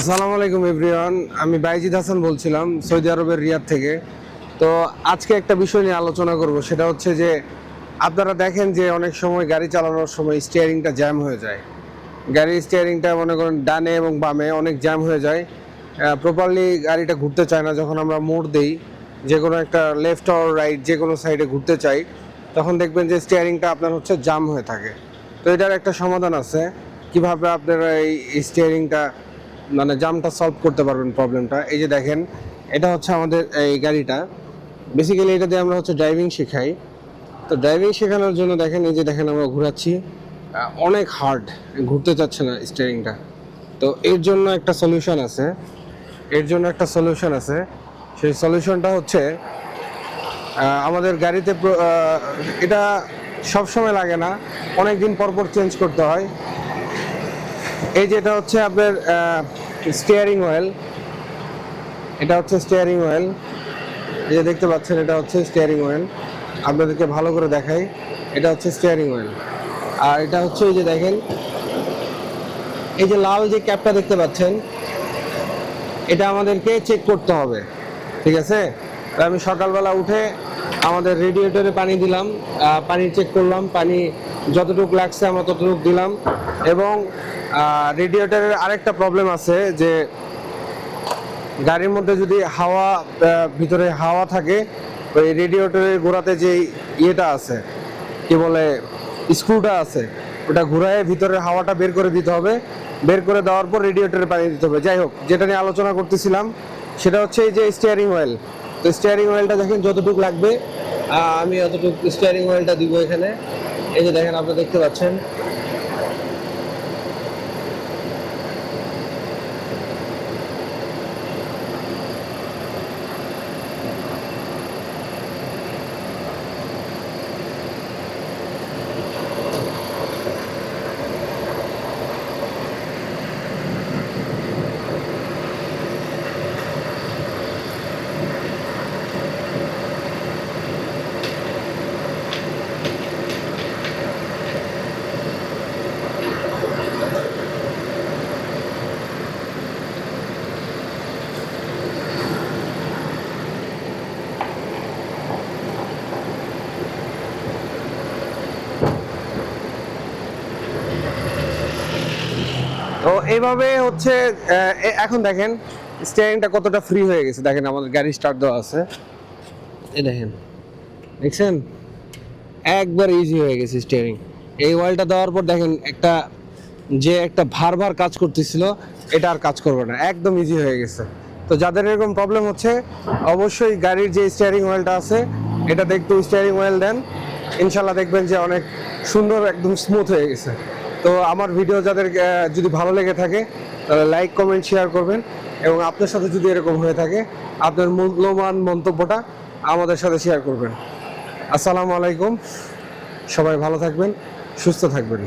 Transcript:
আসসালামু আলাইকুম, এভরিওয়ান। আমি বাইজিদ হাসান বলছিলাম, সৌদি আরবের রিয়াদ থেকে। তো আজকে একটা বিষয় নিয়ে আলোচনা করব, সেটা হচ্ছে যে, আপনারা দেখেন যে অনেক সময় গাড়ি চালানোর সময় স্টিয়ারিংটা জ্যাম হয়ে যায়। গাড়ির স্টিয়ারিংটা মনে করেন ডানে এবং বামে অনেক জ্যাম হয়ে যায়। প্রপারলি গাড়িটা ঘুরতে চায় না, যখন আমরা মোড় দেই, যে কোনো একটা লেফট অর রাইট যে কোনো সাইডে ঘুরতে চাই, তখন দেখবেন যে স্টিয়ারিংটা আপনার হচ্ছে জাম হয়ে থাকে। তো এটার একটা সমাধান আছে। কীভাবে আপনারা এই স্টিয়ারিংটা মানে জামটা সলভ করতে পারবেন প্রবলেমটা এই যে দেখেন, এটা হচ্ছে আমাদের এই গাড়িটা। বেসিক্যালি এটা দিয়ে আমরা হচ্ছে ড্রাইভিং শেখাই। তো ড্রাইভিং শেখানোর জন্য দেখেন, এই যে দেখেন আমরা ঘোরাচ্ছি। অনেক হার্ড ঘুরতে চাচ্ছে না স্টিয়ারিংটা তো এর জন্য একটা সলিউশন আছে। এর জন্য একটা সলিউশন আছে। সেই সলিউশনটা হচ্ছে আমাদের গাড়িতে এটা সব সময় লাগে না। অনেক দিন পর পর চেঞ্জ করতে হয়। এই যেটা হচ্ছে আপনার স্টিয়ারিং অয়েল এটা হচ্ছে স্টিয়ারিং অয়েল এই যে দেখতে পাচ্ছেন, এটা হচ্ছে স্টিয়ারিং অয়েল আপনাদেরকে ভালো করে দেখাই, এটা হচ্ছে স্টিয়ারিং অয়েল আর এটা হচ্ছে এই যে দেখেন, এই যে লাল যে ক্যাপটা দেখতে পাচ্ছেন, এটা আমাদেরকে চেক করতে হবে, ঠিক আছে? আমি সকালবেলা উঠে আমাদের রেডিয়েটরে পানি দিলাম পানি চেক করলাম, পানি যতটুকু লাগছে আমরা ততটুকু দিলাম। এবং রেডিয়েটরের আরেকটা প্রবলেম আছে যে গাড়ির মধ্যে যদি হাওয়া ভিতরে হাওয়া থাকে, ওই রেডিয়েটরের গোড়াতে যে ইয়েটা আছে, কি বলে স্ক্রুটা আছে, ওটা ঘুরায় ভিতরের হাওয়াটা বের করে দিতে হবে। বের করে দেওয়ার পর রেডিয়েটরে পানি দিতে হবে। যাই হোক, যেটা নিয়ে আলোচনা করতেছিলাম, সেটা হচ্ছে এই যে স্টিয়ারিং অয়েল তো স্টিয়ারিং অয়েলটা দেখেন যতটুকু লাগবে। আমি অতটুকু স্টিয়ারিং অয়েলটা দিব এখানে। এই যে দেখেন, আপনারা দেখতে পাচ্ছেন। তো এইভাবে হচ্ছে এখন দেখেন স্টিয়ারিংটা কতটা ফ্রি হয়ে গেছে। দেখেন আমাদের গাড়ি স্টার্ট দেওয়া আছে। এই দেখেন, দেখছেন? একবার ইজি হয়ে গেছে স্টিয়ারিং এই অয়েলটা দেওয়ার পর দেখেন, একটা যে একটা ভার ভার কাজ করতেছিল, এটা আর কাজ করবে না। একদম ইজি হয়ে গেছে। তো যাদের এরকম প্রবলেম হচ্ছে, অবশ্যই গাড়ির যে স্টিয়ারিং অয়েলটা আছে, এটা একটু স্টিয়ারিং অয়েল দেন। ইনশাল্লাহ দেখবেন যে অনেক সুন্দর, একদম স্মুথ হয়ে গেছে। তো আমার ভিডিও যাদের যদি ভালো লেগে থাকে, তাহলে লাইক কমেন্ট শেয়ার করবেন। এবং আপনার সাথে যদি এরকম হয়ে থাকে, আপনার মূল্যবান মন্তব্যটা আমাদের সাথে শেয়ার করবেন। আসসালামু আলাইকুম। সবাই ভালো থাকবেন, সুস্থ থাকবেন।